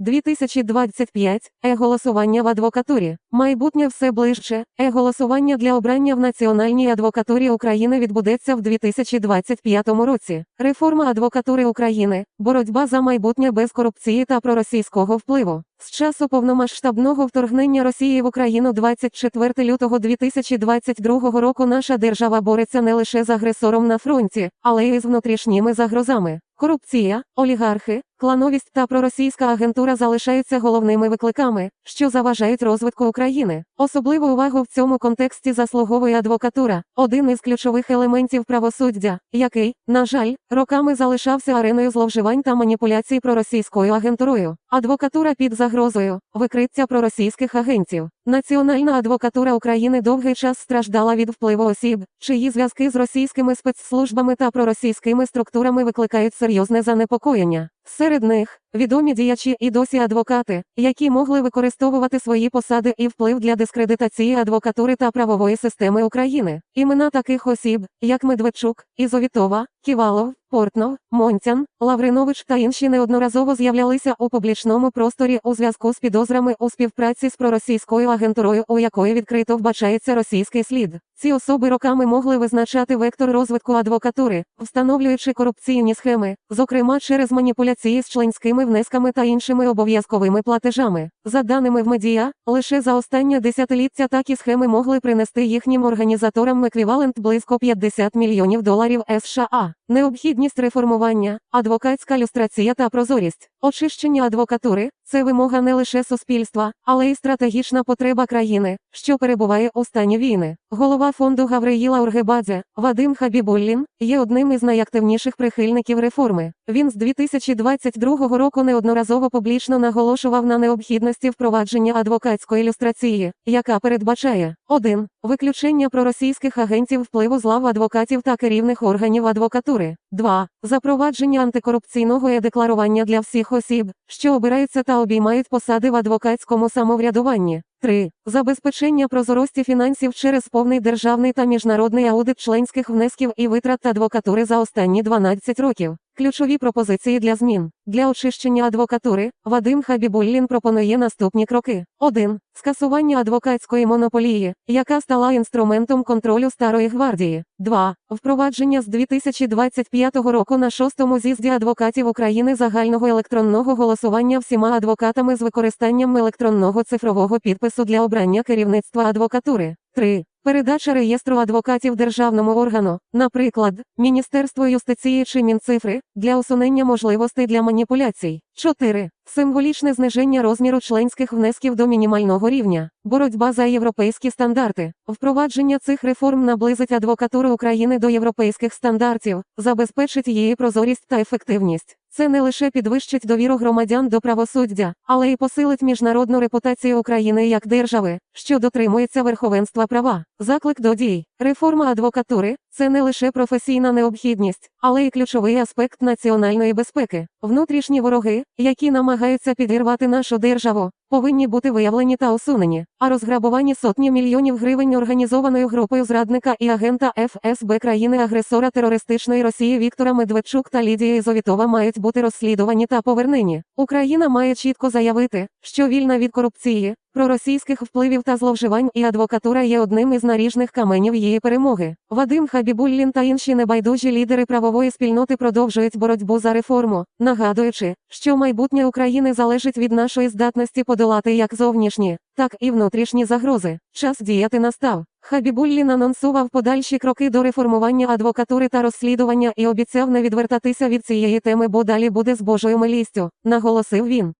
2025. Е-голосування в адвокатурі. Майбутнє все ближче. Е-голосування для обрання в Національній адвокатурі України відбудеться в 2025 році. Реформа адвокатури України. Боротьба за майбутнє без корупції та проросійського впливу. З часу повномасштабного вторгнення Росії в Україну 24 лютого 2022 року наша держава бореться не лише з агресором на фронті, але й з внутрішніми загрозами. Корупція, олігархи, клановість та проросійська агентура залишаються головними викликами, що заважають розвитку України. Особливу увагу в цьому контексті заслуговує адвокатура, один із ключових елементів правосуддя, який, на жаль, роками залишався ареною зловживань та маніпуляцій проросійською агентурою. Адвокатура під загрозою, викриття проросійських агентів. Національна адвокатура України довгий час страждала від впливу осіб, чиї зв'язки з російськими спецслужбами та проросійськими структурами викликають серйозне занепокоєння. Серед них відомі діячі і досі адвокати, які могли використовувати свої посади і вплив для дискредитації адвокатури та правової системи України. Імена таких осіб, як Медведчук, Ізовітова, Ківалов, Портнов, Монцян, Лавринович та інші неодноразово з'являлися у публічному просторі у зв'язку з підозрами у співпраці з проросійською агентурою, у якої відкрито вбачається російський слід. Ці особи роками могли визначати вектор розвитку адвокатури, встановлюючи корупційні схеми, зокрема через маніпуляції з членськими внесками та іншими обов'язковими платежами. За даними в медіа, лише за останнє десятиліття такі схеми могли принести їхнім організаторам еквівалент близько 50 мільйонів доларів США. Необхідність реформування, адвокатська люстрація та прозорість, очищення адвокатури це вимога не лише суспільства, але й стратегічна потреба країни, що перебуває у стані війни. Голова фонду Гавриїла Ургебадзе, Вадим Хабібуллін, є одним із найактивніших прихильників реформи. Він з 2022 року неодноразово публічно наголошував на необхідності впровадження адвокатської ілюстрації, яка передбачає 1. Виключення проросійських агентів впливу з лав адвокатів та керівних органів адвокатури. 2. Запровадження антикорупційного е-декларування для всіх осіб, що обираються та обіймають посади в адвокатському самоврядуванні. 3. Забезпечення прозорості фінансів через повний державний та міжнародний аудит членських внесків і витрат адвокатури за останні 12 років. Ключові пропозиції для змін. Для очищення адвокатури Вадим Хабібуллін пропонує наступні кроки. 1. Скасування адвокатської монополії, яка стала інструментом контролю Старої гвардії. 2. Впровадження з 2025 року на шостому з'їзді адвокатів України загального електронного голосування всіма адвокатами з використанням електронного цифрового підпису для обрання керівництва адвокатури. 3. Передача реєстру адвокатів державному органу, наприклад, Міністерство юстиції чи Мінцифри, для усунення можливостей для маніпуляцій. 4. Символічне зниження розміру членських внесків до мінімального рівня, боротьба за європейські стандарти. Впровадження цих реформ наблизить адвокатуру України до європейських стандартів, забезпечить її прозорість та ефективність. Це не лише підвищить довіру громадян до правосуддя, але й посилить міжнародну репутацію України як держави, що дотримується верховенства права. Заклик до дій. Реформа адвокатури це не лише професійна необхідність, але й ключовий аспект національної безпеки. Внутрішні вороги, які намагаються підірвати нашу державу, повинні бути виявлені та усунені, а розграбовані сотні мільйонів гривень організованою групою зрадника і агента ФСБ країни-агресора терористичної Росії Віктора Медведчук та Лідія Ізовітова мають бути розслідувані та повернені. Україна має чітко заявити, що вільна від корупції, проросійських впливів та зловживань і адвокатура є одним із наріжних каменів її перемоги. Вадим Хабібуллін та інші небайдужі лідери правової спільноти продовжують боротьбу за реформу, нагадуючи, що майбутнє України залежить від нашої здатності подолати як зовнішні, так і внутрішні загрози. Час діяти настав. Хабібуллін анонсував подальші кроки до реформування адвокатури та розслідування і обіцяв не відвертатися від цієї теми, бо далі буде з Божою милістю, наголосив він.